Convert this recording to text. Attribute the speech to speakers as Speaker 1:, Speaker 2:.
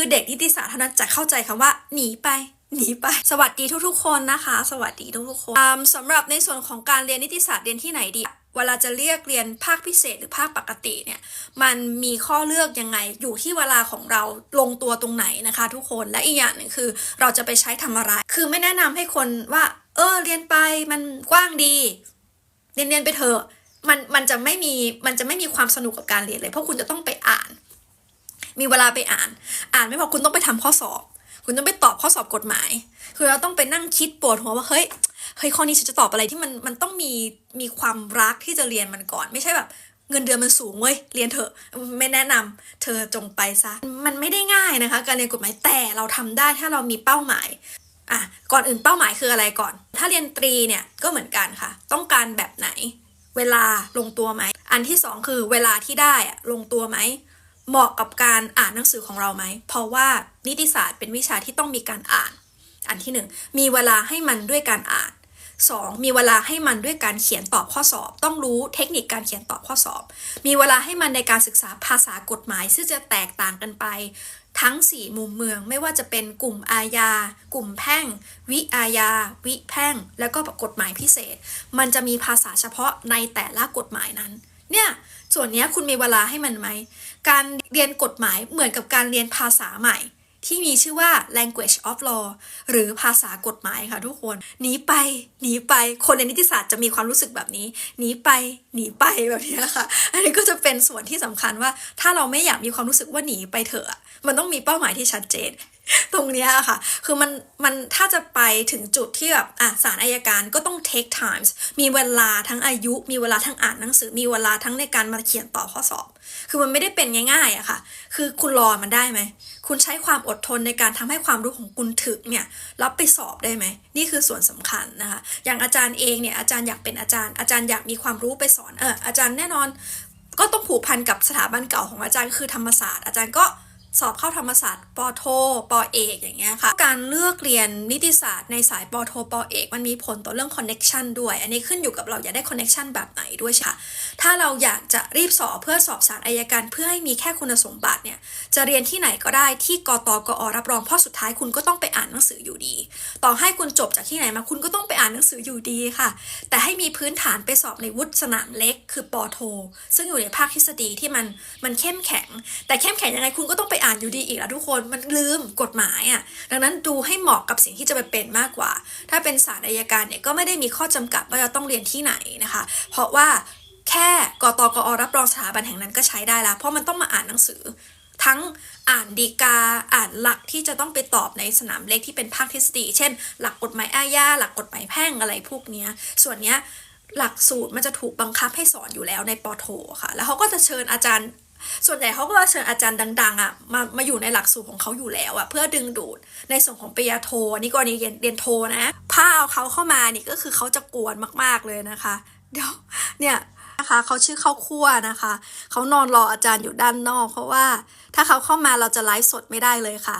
Speaker 1: คือเด็กนิติศาสตร์เท่านั้นจะเข้าใจคำว่าหนีไปหนีไป สวัสดีทุกๆ คนนะคะ สวัสดีทุกๆคนสำหรับในส่วนของการเรียนนิติศาสตร์เรียนที่ไหนดี เวลาจะเรียกเรียนภาคพิเศษหรือภาคปกติเนี่ย มันมีข้อเลือกยังไง อยู่ที่เวลาของเราลงตัวตรงไหนนะคะ ทุกคน และอีกอย่างหนึ่งคือเราจะไปใช้ทำอะไร คือไม่แนะนำให้คนว่า เออ เรียนไปมันกว้างดี เรียนเรียนไปเถอะ มันมันจะไม่มี มันจะไม่มีความสนุกกับการเรียนเลย เพราะคุณจะต้องไปอ่าน มีเวลาไปอ่าน อ่านไม่พอคุณต้องไปทำข้อสอบ คุณต้องไปตอบข้อสอบกฎหมาย คือเราต้องไปนั่งคิดปวดหัวว่าเฮ้ยเฮ้ยข้อนี้ฉันจะตอบอะไรที่มันมันต้องมีมีความรักที่จะเรียนมันก่อน ไม่ใช่แบบเงินเดือนมันสูงเว้ย เรียนเถอะ ไม่แนะนำเธอจงไปซะ มันไม่ได้ง่ายนะคะ การเรียนกฎหมาย แต่เราทำได้ถ้าเรามีเป้าหมาย อะ ก่อนอื่นเป้าหมายคืออะไรก่อน ถ้าเรียนตรีเนี่ยก็เหมือนกันค่ะ ต้องการแบบไหน เวลาลงตัวไหม อันที่สองคือเวลาที่ได้อะลงตัวไหม เหมาะกับการอ่านหนังสือของเราไหม เพราะว่านิติศาสตร์เป็นวิชาที่ต้องมีการอ่าน อันที่หนึ่งมีเวลาให้มันด้วยการอ่าน 2. มีเวลาให้มันด้วยการเขียนตอบข้อสอบ ต้องรู้เทคนิคการเขียนตอบข้อสอบ มีเวลาให้มันในการศึกษาภาษากฎหมาย ซึ่งจะแตกต่างกันไป ทั้ง 4 มุมเมืองไม่ว่าจะเป็นกลุ่มอาญา กลุ่มแพ่ง วิอาญา วิแพ่ง แล้วก็กฎหมายพิเศษ มันจะมีภาษาเฉพาะในแต่ละกฎหมายนั้น เนี่ยส่วนนี้คุณมีเวลาให้มันไหม การเรียนกฎหมายเหมือนกับการเรียนภาษาใหม่ ที่มีชื่อว่า language of law หรือภาษากฎหมายค่ะทุกคน หนีไป หนีไป คนในนิติศาสตร์จะมีความรู้สึกแบบนี้ หนีไป หนีไปแบบนี้ค่ะ อันนี้ก็จะเป็นส่วนที่สำคัญว่า ถ้าเราไม่อยากมีความรู้สึกว่าหนีไปเถอะ มันต้องมีเป้าหมายที่ชัดเจนตรงนี้ค่ะ คือมัน มันถ้าจะไปถึงจุดที่แบบอะศาลอายการก็ต้อง take times มีเวลาทั้งอายุ มีเวลาทั้งอ่านหนังสือ มีเวลาทั้งในการมาเขียนต่อข้อสอบ คือมันไม่ได้เป็นง่ายๆอะค่ะ คือคุณรอมันได้ไหม คุณใช้ความอดทนในการทำให้ความรู้ของคุณถึกเนี่ยรับไปสอบได้ไหม นี่คือส่วนสำคัญนะคะ อย่างอาจารย์เองเนี่ยอาจารย์อยากเป็นอาจารย์ อาจารย์อยากมีความรู้ไปสอนเอออาจารย์แน่นอน ก็ต้องผูกพันกับสถาบันเก่าของอาจารย์คือธรรมศาสตร์ อาจารย์ก็ สอบเข้าธรรมศาสตร์ปโทปอเอกอย่างเงี้ยค่ะ การเลือกเรียนนิติศาสตร์ในสายปโทปอเอก มันมีผลต่อเรื่องคอนเน็ชันด้วย อันนี้ขึ้นอยู่กับเราอยากได้คอนเน็ชันแบบไหนด้วยค่ะ ถ้าเราอยากจะรีบสอบเพื่อสอบสารอายการเพื่อให้มีแค่คุณสมบัติเนี่ยจะเรียนที่ไหนก็ได้ที่กตกอรับรองเพราะสุดท้ายคุณก็ต้องไปอ่านหนังสืออยู่ดี ต่อให้คุณจบจากที่ไหนมาคุณก็ต้องไปอ่านหนังสืออยู่ดีค่ะ แต่ให้มีพื้นฐานไปสอบในวุฒิสนามเล็ก คือปโท ซึ่งอยู่ในภาคทฤษฎีที่มันมันเข้มแข็ง แต่เข้มแข็งยังไงคุณก็ต้องไปอ่านอยู่ดีอีกแล้วทุกคนมันลืมกฎหมายอะ่ะดังนั้นดูให้เหมาะกับสิ่งที่จะไปเป็นมากกว่า ถ้าเป็นศาลอายการเนี่ยก็ไม่ได้มีข้อจำกัดว่าจะต้องเรียนที่ไหนนะคะ เพราะว่าแค่กตกอรับรองสถาบันแห่งนั้นก็ใช้ได้แล้ว เพราะมันต้องมาอ่านหนังสือ ทั้งอ่านดีกาอ่านหลักที่จะต้องไปตอบในสนามเล็กที่เป็นภาคทฤษฎีเช่น หลักกฎหมายอาญาหลักกฎหมายแพ่งอะไรพวกเนี้ยส่วนเนี้ยหลักสูตรมันจะถูกบังคับให้สอนอยู่แล้วในปโทค่ะ แล้วเขาก็จะเชิญอาจารย์ ส่วนใหญ่เขาก็จะเชิญอาจารย์ดังๆอะมามาอยู่ในหลักสูตรของเขาอยู่แล้วอะเพื่อดึงดูดในส่วนของปริญญาโทนี่กรณีเรียนเรียนโทนะผ้าเอาเขาเข้ามานี่ก็คือเขาจะกวนมากๆเลยนะคะ เดี๋ยวเนี่ยนะคะเขาชื่อข้าวคั่วนะคะเขานอนรออาจารย์อยู่ด้านนอก เพราะว่าถ้าเขาเข้ามาเราจะไลฟ์สดไม่ได้เลยค่ะ